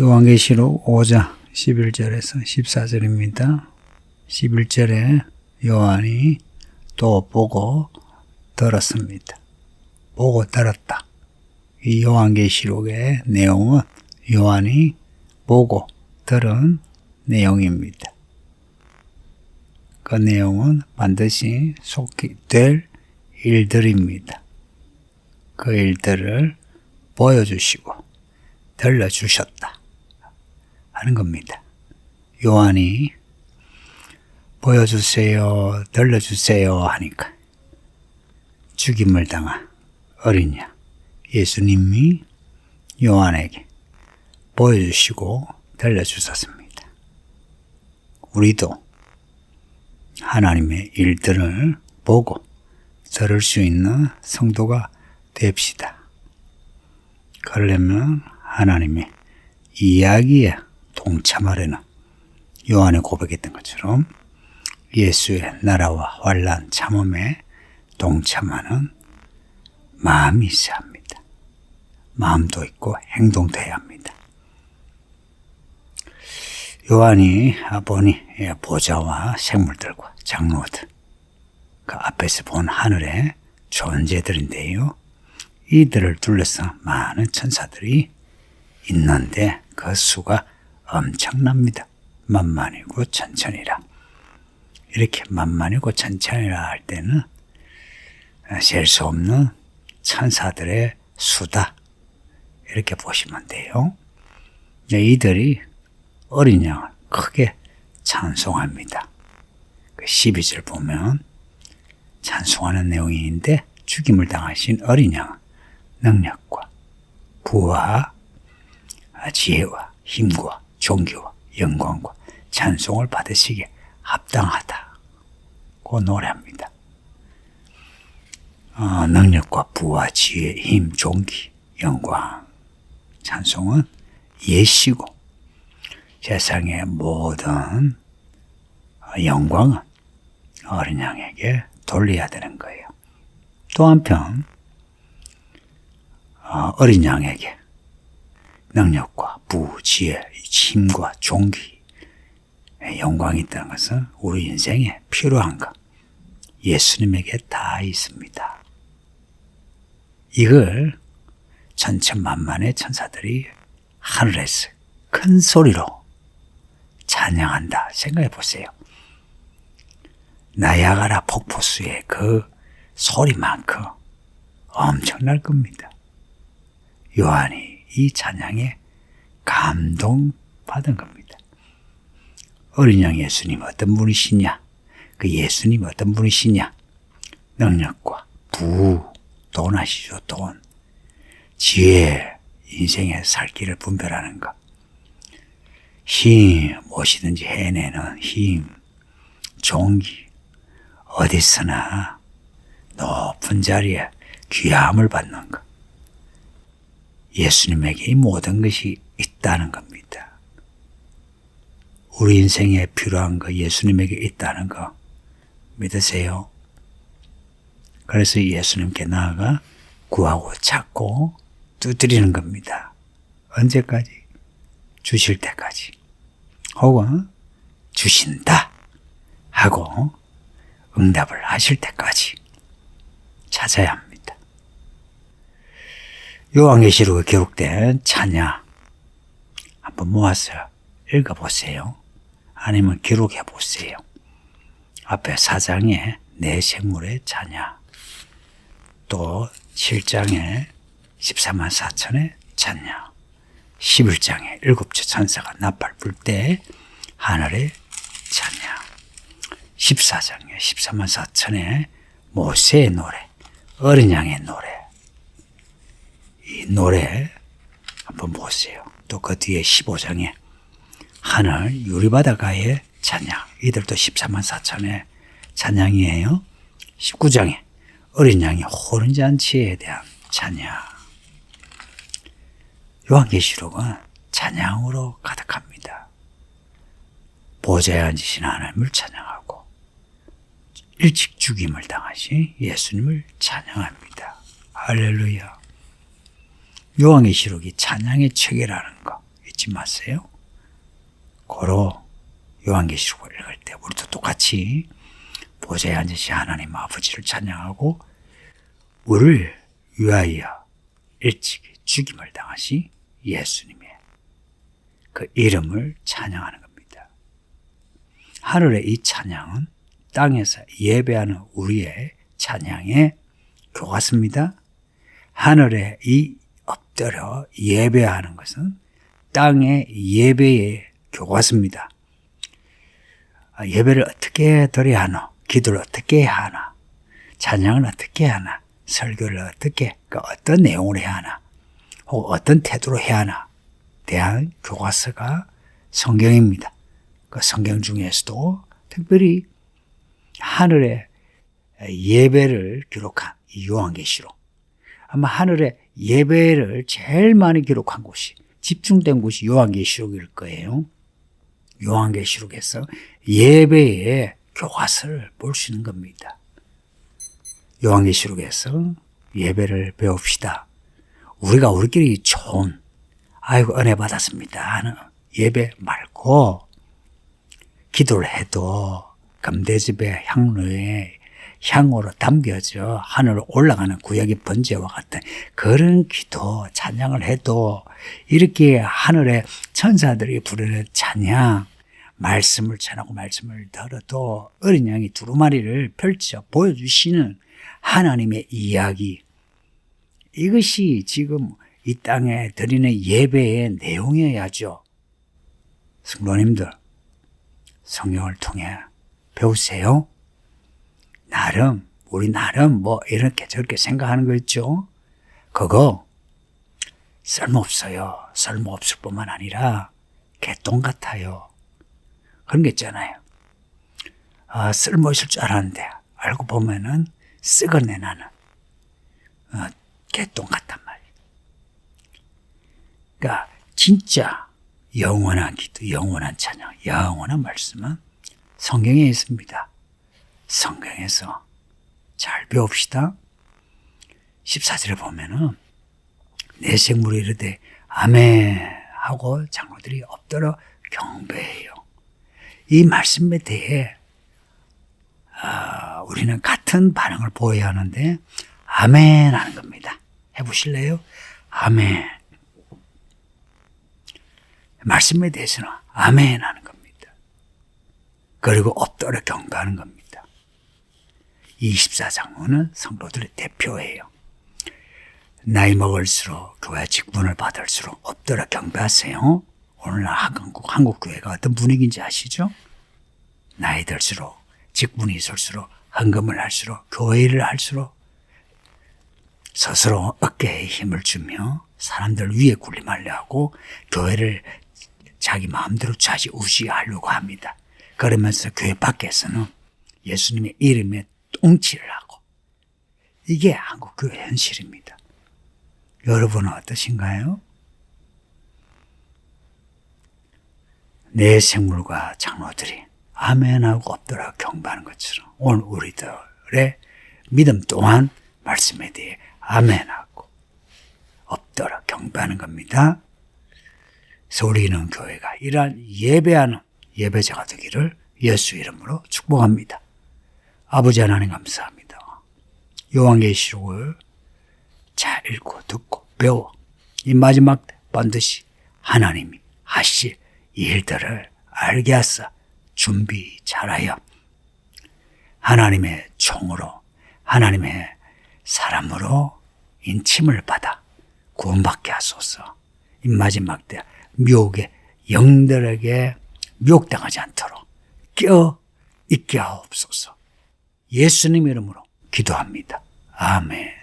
요한계시록 5장 11절에서 14절입니다. 11절에 요한이 또 보고 들었습니다. 보고 들었다. 이 요한계시록의 내용은 요한이 보고 들은 내용입니다. 그 내용은 반드시 속히 될 일들입니다. 그 일들을 보여주시고 들려주셨다 하는 겁니다. 요한이 보여주세요, 들려주세요 하니까 죽임을 당한 어린 양 예수님이 요한에게 보여주시고 들려주셨습니다. 우리도 하나님의 일들을 보고 들을 수 있는 성도가 됩시다. 그러려면 하나님의 이야기에 동참하려는 요한이 고백했던 것처럼 예수의 나라와 환란 참음에 동참하는 마음이 있어야 합니다. 마음도 있고 행동도 해야 합니다. 요한이 보니 보좌와 생물들과 장로들 그 앞에서 본 하늘의 존재들인데요. 이들을 둘러서 많은 천사들이 있는데 그 수가 엄청납니다. 만만이고 천천이라. 이렇게 만만이고 천천이라 할 때는 셀 수 없는 천사들의 수다. 이렇게 보시면 돼요. 네, 이들이 어린 양을 크게 찬송합니다. 그 12절 보면 찬송하는 내용인데 죽임을 당하신 어린 양은 능력과 부와 지혜와 힘과 종교와 영광과 찬송을 받으시기에 합당하다고 노래합니다. 어, 능력과 부와 지혜, 힘, 종기, 영광, 찬송은 예시고 세상의 모든 영광은 어린 양에게 돌려야 되는 거예요. 또 한편 어, 어린 양에게 능력과 부, 지혜, 힘과 종기, 영광이 있다는 것은 우리 인생에 필요한 것. 예수님에게 다 있습니다. 이걸 천천만만의 천사들이 하늘에서 큰 소리로 찬양한다. 생각해 보세요. 나야가라 폭포수의 그 소리만큼 엄청날 겁니다. 요한이 이 찬양에 감동받은 겁니다. 어린 양 예수님 어떤 분이시냐? 그 예수님 어떤 분이시냐? 능력과 부, 돈 하시죠, 돈. 지혜, 인생의 살 길을 분별하는 것. 힘, 무엇이든지 해내는 힘, 종기, 어디서나 높은 자리에 귀함을 받는 것. 예수님에게 이 모든 것이 있다는 겁니다. 우리 인생에 필요한 거 예수님에게 있다는 거 믿으세요? 그래서 예수님께 나아가 구하고 찾고 두드리는 겁니다. 언제까지? 주실 때까지. 혹은 주신다 하고 응답을 하실 때까지 찾아야 합니다. 요한계시록에 기록된 찬양 한번 모아서 읽어보세요. 아니면 기록해 보세요. 앞에 4장에 내 생물의 찬양 또 7장에 14만 4천의 찬양 11장에 일곱째 천사가 나팔 불 때 하늘의 찬양 14장에 14만 4천의 모세의 노래 어린 양의 노래 이 노래 한번 보세요. 또 그 뒤에 15장에 하늘 유리바다가의 찬양 이들도 14만 4천의 찬양이에요. 19장에 어린 양의 호른잔치에 대한 찬양 요한계시록은 찬양으로 가득합니다. 보좌에 앉으신 하나님을 찬양하고 일찍 죽임을 당하신 예수님을 찬양합니다. 할렐루야. 요한계시록이 찬양의 책이라는 거, 이 잊지 마세요. 고로 요한계시록을 읽을 때 우리도 똑같이 보좌에 앉으신 하나님 아버지를 찬양하고 우리를 위하여 일찍 죽임을 당하시 예수님의 그 이름을 찬양하는 겁니다. 하늘의 이 찬양은 땅에서 예배하는 우리의 찬양에 교같습니다. 하늘에 이 엎드려 예배하는 것은 땅의 예배에 교같습니다. 아, 예배를 어떻게 드려야 하노? 기도를 어떻게 해야 하나? 찬양을 어떻게 하나? 설교를 어떻게, 그 어떤 내용으로 해야 하나? 혹 어떤 태도로 해야 하나? 대한 교과서가 성경입니다. 그 성경 중에서도 특별히 하늘의 예배를 기록한 이 요한계시록. 아마 하늘의 예배를 제일 많이 기록한 곳이 집중된 곳이 요한계시록일 거예요. 요한계시록에서 예배의 교과서를 볼 수 있는 겁니다. 요한계시록에서 예배를 배웁시다. 우리가 우리끼리 좋은 아이고 은혜 받았습니다 하는 예배 말고 기도를 해도 감대집의 향로에 향으로 담겨져 하늘로 올라가는 구약의 번제와 같은 그런 기도 찬양을 해도 이렇게 하늘의 천사들이 부르는 찬양 말씀을 전하고 말씀을 들어도 어린 양이 두루마리를 펼쳐 보여주시는 하나님의 이야기 이것이 지금 이 땅에 드리는 예배의 내용이어야죠. 성도님들 성령을 통해 배우세요. 나름 우리 나름 뭐 이렇게 저렇게 생각하는 거 있죠. 그거 쓸모없어요. 쓸모없을 뿐만 아니라 개똥 같아요. 그런 게 있잖아요. 아, 쓸모있을 줄 알았는데 알고 보면은 썩어내 나는 어, 개똥 같단 말이에요. 그러니까 진짜 영원한 기도, 영원한 찬양, 영원한 말씀은 성경에 있습니다. 성경에서 잘 배웁시다. 14절에 보면은 내 생물이 이르되 아멘 하고 장로들이 엎드려 경배해요. 이 말씀에 대해 아, 우리는 같은 반응을 보여야 하는데 아멘 하는 겁니다. 해보실래요? 아멘. 말씀에 대해서는 아멘 하는 겁니다. 그리고 엎드려 경배하는 겁니다. 24장로는 성도들의 대표예요. 나이 먹을수록 교회 직분을 받을수록 엎드려 경배하세요. 오늘날 한국, 한국 교회가 어떤 분위기인지 아시죠? 나이 들수록 직분이 있을수록 헌금을 할수록 교회를 할수록 스스로 어깨에 힘을 주며 사람들 위에 군림하려 하고 교회를 자기 마음대로 좌지우지하려고 합니다. 그러면서 교회 밖에서는 예수님의 이름에 똥치를 하고 이게 한국 교회 현실입니다. 여러분은 어떠신가요? 내 생물과 장로들이 아멘하고 엎드려 경배하는 것처럼 오늘 우리들의 믿음 또한 말씀에 대해 아멘하고 엎드려 경배하는 겁니다. 우리는 교회가 이러한 예배하는 예배자가 되기를 예수 이름으로 축복합니다. 아버지 하나님 감사합니다. 요한계시록을 잘 읽고 듣고 배워 이 마지막 때 반드시 하나님이 하실 일들을 알게 하사 준비 잘하여 하나님의 종으로 하나님의 사람으로 인침을 받아 구원받게 하소서. 이 마지막 때 묘의 영들에게 미혹당하지 않도록 껴 있게 하옵소서. 예수님 이름으로 기도합니다. 아멘.